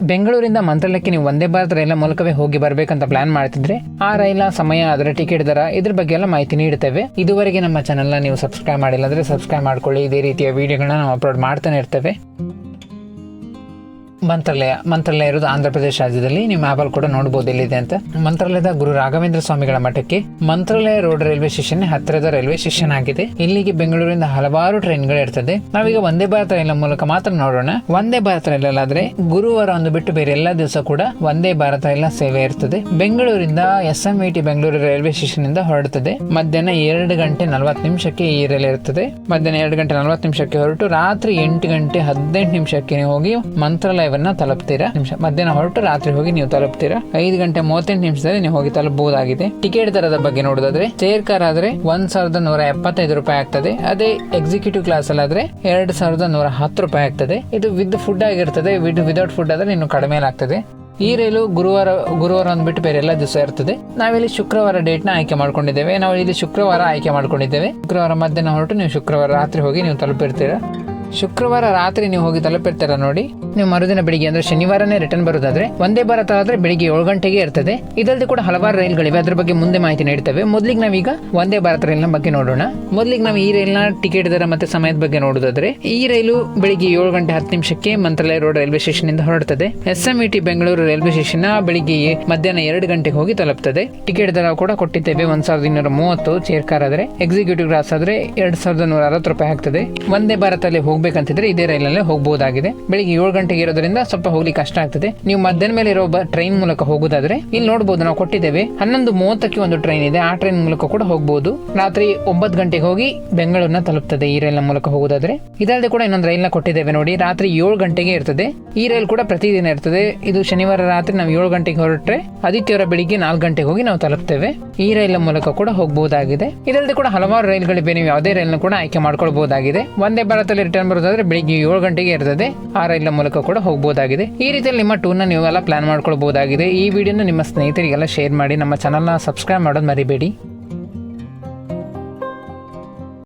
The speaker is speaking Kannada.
ಬೆಂಗಳೂರಿಂದ ಮಂತ್ರಾಲಯಕ್ಕೆ ನೀವು ಒಂದೇ ಭಾರತ್ ರೈಲ ಮೂಲಕವೇ ಹೋಗಿ ಬರಬೇಕಂತ ಪ್ಲಾನ್ ಮಾಡ್ತಿದ್ರೆ, ಆ ರೈಲ, ಸಮಯ ಅದರ ಟಿಕೆಟ್ ದರ ಇದ್ರ ಬಗ್ಗೆ ಎಲ್ಲ ಮಾಹಿತಿ ನೀಡುತ್ತೇವೆ ಇದುವರೆಗೆ ನಮ್ಮ ಚಾನೆಲ್ನ ನೀವು ಸಬ್ಸ್ಕ್ರೈಬ್ ಮಾಡಿಲ್ಲ ಅಂದ್ರೆ ಸಬ್ಸ್ಕ್ರೈಬ್ ಮಾಡ್ಕೊಳ್ಳಿ. ಇದೇ ರೀತಿಯ ವಿಡಿಯೋಗಳನ್ನ ನಾವು ಅಪ್ಲೋಡ್ ಮಾಡ್ತಾನೆ ಇರ್ತೇವೆ. ಮಂತ್ರಾಲಯ ಮಂತ್ರಾಲಯ ಇರೋದು ಆಂಧ್ರ ಪ್ರದೇಶ ರಾಜ್ಯದಲ್ಲಿ. ನಿಮ್ಮ ಮ್ಯಾಪಲ್ಲಿ ಕೂಡ ನೋಡಬಹುದು ಎಲ್ಲಿದೆ ಅಂತ. ಮಂತ್ರಾಲಯದ ಗುರು ರಾಘವೇಂದ್ರ ಸ್ವಾಮಿಗಳ ಮಠಕ್ಕೆ ಮಂತ್ರಾಲಯ ರೋಡ್ ರೈಲ್ವೆ ಸ್ಟೇಷನ್ ಹತ್ತಿರದ ರೈಲ್ವೆ ಸ್ಟೇಷನ್ ಆಗಿದೆ. ಇಲ್ಲಿಗೆ ಬೆಂಗಳೂರಿಂದ ಹಲವಾರು ಟ್ರೈನ್ಗಳು ಇರ್ತದೆ. ನಾವೀಗ ಒಂದೇ ಭಾರತ ರೈಲ್ ಮೂಲಕ ಮಾತ್ರ ನೋಡೋಣ. ಒಂದೇ ಭಾರತ ರೈಲಲ್ಲಾದ್ರೆ ಗುರುವಾರ ಒಂದು ಬಿಟ್ಟು ಬೇರೆ ಎಲ್ಲಾ ದಿವಸ ಕೂಡ ಒಂದೇ ಭಾರತ ರೈಲ್ ಸೇವೆ ಇರ್ತದೆ. ಬೆಂಗಳೂರಿಂದ S M T Bengaluru railway station ಇಂದ ಹೊರಡುತ್ತದೆ ಮಧ್ಯಾಹ್ನ ಎರಡು ಗಂಟೆ ನಲವತ್ತು ನಿಮಿಷಕ್ಕೆ ಈ ರೈಲ್ ಇರ್ತದೆ. ಮಧ್ಯಾಹ್ನ ಎರಡು ಗಂಟೆ ನಲವತ್ತು ನಿಮಿಷಕ್ಕೆ ಹೊರಟು ರಾತ್ರಿ ಎಂಟು ಗಂಟೆ ಹದಿನೆಂಟು ನಿಮಿಷಕ್ಕೆ ಹೋಗಿ ಹೋಗಿ ಮಂತ್ರಾಲಯವನ್ನ ತಲುಪ್ತೀರಾ? ನಿಮಿಷ, ಮಧ್ಯಾಹ್ನ ಹೊರಟು ರಾತ್ರಿ ಹೋಗಿ ನೀವು ತಲುಪ್ತೀರಾ? ಐದು ಗಂಟೆ ಮೂವತ್ತೆಂಟು ನಿಮಿಷದಲ್ಲಿ ನೀವು ಹೋಗಿ ತಲುಪಬಹುದಾಗಿದೆ. ಟಿಕೆಟ್ ದರದ ಬಗ್ಗೆ ನೋಡೋದಾದ್ರೆ ಚೇರ್ ಕಾರ್ ಆದ್ರೆ ಒಂದ್ ಸಾವಿರದ ನೂರ ಎಪ್ಪತ್ತೈದು ರೂಪಾಯಿ ಆಗ್ತದೆ. ಅದೇ ಎಕ್ಸಿಕ್ಯೂಟಿವ್ ಕ್ಲಾಸ್ ಅಲ್ಲಿ ಆದ್ರೆ ಎರಡ್ ಸಾವಿರದ ನೂರ ಹತ್ತು ರೂಪಾಯಿ ಆಗ್ತದೆ. ಇದು ವಿತ್ ಫುಡ್ ಆಗಿರ್ತದೆ ವಿತ್ ವಿದೌಟ್ ಫುಡ್ ಆದ್ರೆ ಇನ್ನು ಕಡಿಮೆ ಆಗ್ತದೆ. ಈ ರೈಲು ಗುರುವಾರ ಗುರುವಾರ ಅಂದ್ಬಿಟ್ಟು ಬೇರೆ ಎಲ್ಲ ದಿವಸ ಇರ್ತದೆ. ನಾವಿಲ್ಲಿ ಶುಕ್ರವಾರ ಡೇಟ್ನ ಆಯ್ಕೆ ಮಾಡ್ಕೊಂಡಿದ್ದೇವೆ. ನಾವು ಇಲ್ಲಿ ಶುಕ್ರವಾರ ಆಯ್ಕೆ ಮಾಡ್ಕೊಂಡಿದ್ದೇವೆ. ಶುಕ್ರವಾರ ಮಧ್ಯಾಹ್ನ ಹೊರಟು ನೀವು ಶುಕ್ರವಾರ ರಾತ್ರಿ ಹೋಗಿ ನೀವು ತಲುಪಿರ್ತೀರಾ? ಶುಕ್ರವಾರ ರಾತ್ರಿ ನೀವು ಹೋಗಿ ತಲುಪಿರ್ತೀರಾ ನೋಡಿ? ನೀವು ಮರುದಿನ ಬೆಳಿಗ್ಗೆ ಅಂದ್ರೆ ಶನಿವಾರನೇ ರಿಟರ್ನ್ ಬರೋದಾದ್ರೆ ಒಂದೇ ಭಾರತ ಆದ್ರೆ ಬೆಳಿಗ್ಗೆ ಏಳು ಗಂಟೆಗೆ ಇರ್ತದೆ. ಇದಲ್ಲದೆ ಕೂಡ ಹಲವಾರು ರೈಲ್ಗಳಿವೆ. ಅದ್ರ ಬಗ್ಗೆ ಮುಂದೆ ಮಾಹಿತಿ ನೀಡ್ತೇವೆ. ಮೊದ್ಲಿಗೆ ನಾವೀಗ ಒಂದೇ ಭಾರತ ರೈಲ್ನ ಬಗ್ಗೆ ನೋಡೋಣ. ಮೊದ್ಲಿಗೆ ನಾವು ಈ ರೈಲ್ನ ಟಿಕೆಟ್ ದರ ಮತ್ತೆ ಸಮಯದ ಬಗ್ಗೆ ನೋಡೋದಾದ್ರೆ ಈ ರೈಲು ಬೆಳಿಗ್ಗೆ ಏಳು ಗಂಟೆ ಹತ್ತು ನಿಮಿಷಕ್ಕೆ ಮಂತ್ರಾಲಯ ರೋಡ್ ರೈಲ್ವೆ ಸ್ಟೇಷನ್ ಇಂದ ಹೊರಡುತ್ತದೆ S M T Bengaluru railway station ಬೆಳಿಗ್ಗೆ ಮಧ್ಯಾಹ್ನ ಎರಡು ಗಂಟೆಗೆ ಹೋಗಿ ತಲುಪ್ತದೆ. ಟಿಕೆಟ್ ದರ ಕೂಡ ಕೊಟ್ಟಿದ್ದೇವೆ. ಒಂದ್ ಸಾವಿರದ ಇನ್ನೂರ ಮೂವತ್ತು ಚೇರ್ ಕಾರ್ ಆದ್ರೆ ಎಕ್ಸಿಕ್ಯೂಟಿವ್ ಕ್ಲಾಸ್ ಆದ್ರೆ ಎರಡ್ ಸಾವಿರದ ನೂರ ಅರವತ್ತು ರೂಪಾಯಿ ಆಗ್ತದೆ. ಒಂದೇ ಭಾರತದಲ್ಲಿ ಹೋಗ್ಬೇಕಂತಿದ್ರೆ ಇದೇ ರೈಲಲ್ಲೇ ಹೋಗಬಹುದಾಗಿದೆ ಬೆಳಿಗ್ಗೆ ಏಳು ಗಂಟೆಗೆ ಇರೋದ್ರಿಂದ ಸ್ವಲ್ಪ ಹೋಗ್ಲಿಕ್ಕೆ ಕಷ್ಟ ಆಗ್ತದೆ. ನೀವು ಮಧ್ಯಾಹ್ನ ಮೇಲೆ ಇರೋ ಟ್ರೈನ್ ಮೂಲಕ ಹೋಗೋದಾದ್ರೆ ಇಲ್ಲಿ ನೋಡಬಹುದು ನಾವು ಕೊಟ್ಟಿದ್ದೇವೆ. ಹನ್ನೊಂದು ಮೂವತ್ತಕ್ಕೆ ಒಂದು ಟ್ರೈನ್ ಇದೆ. ಆ ಟ್ರೈನ್ ಮೂಲಕ ಕೂಡ ಹೋಗಬಹುದು ರಾತ್ರಿ ಒಂಬತ್ತು ಗಂಟೆಗೆ ಹೋಗಿ ಬೆಂಗಳೂರಿನ ತಲುಪ್ತದೆ ಈ ರೈಲ್ನ ಮೂಲಕ ಹೋಗೋದಾದ್ರೆ. ಇದಲ್ಲದೆ ಕೂಡ ಇನ್ನೊಂದು ರೈಲ್ನ ಕೊಟ್ಟಿದ್ದೇವೆ ನೋಡಿ. ರಾತ್ರಿ ಏಳು ಗಂಟೆಗೆ ಇರ್ತದೆ. ಈ ರೈಲ್ ಕೂಡ ಪ್ರತಿದಿನ ಇರ್ತದೆ. ಇದು ಶನಿವಾರ ರಾತ್ರಿ ನಾವು ಏಳು ಗಂಟೆಗೆ ಹೊರಟ್ರೆ ಆದಿತ್ಯವಾರ ಬೆಳಿಗ್ಗೆ ನಾಲ್ಕು ಗಂಟೆಗೆ ಹೋಗಿ ನಾವು ತಲುಪ್ತೇವೆ. ಈ ರೈಲ್ ಮೂಲಕ ಕೂಡ ಹೋಗಬಹುದಾಗಿದೆ ಇದಲ್ಲದೆ ಕೂಡ ಹಲವಾರು ರೈಲ್ಗಳಿವೆ ನೀವು ಯಾವುದೇ ರೈಲ್ನ ಕೂಡ ಆಯ್ಕೆ ಮಾಡ್ಕೊಳ್ಬಹುದಾಗಿದೆ ಒಂದೇ ಭಾರತದಲ್ಲಿ ರಿಟರ್ನ್ ಬರೋದಾದ್ರೆ ಬೆಳಿಗ್ಗೆ ಏಳು ಗಂಟೆಗೆ ಇರ್ತದೆ. ಆ ರೈಲ್ನ ಮೂಲಕ ಕೂಡ ಹೋಗಬಹುದಾಗಿದೆ ಈ ರೀತಿಯಲ್ಲಿ ನಿಮ್ಮ ಟೂರ್ನ ನೀವೆಲ್ಲ ಪ್ಲಾನ್ ಮಾಡ್ಕೊಳ್ಬಹುದಾಗಿದೆ ಈ ವಿಡಿಯೋನ ನಿಮ್ಮ ಸ್ನೇಹಿತರಿಗೆಲ್ಲ ಶೇರ್ ಮಾಡಿ, ನಮ್ಮ ಚಾನಲ್ನ ಸಬ್ಸ್ಕ್ರೈಬ್ ಮಾಡೋದು ಮರಿಬೇಡಿ.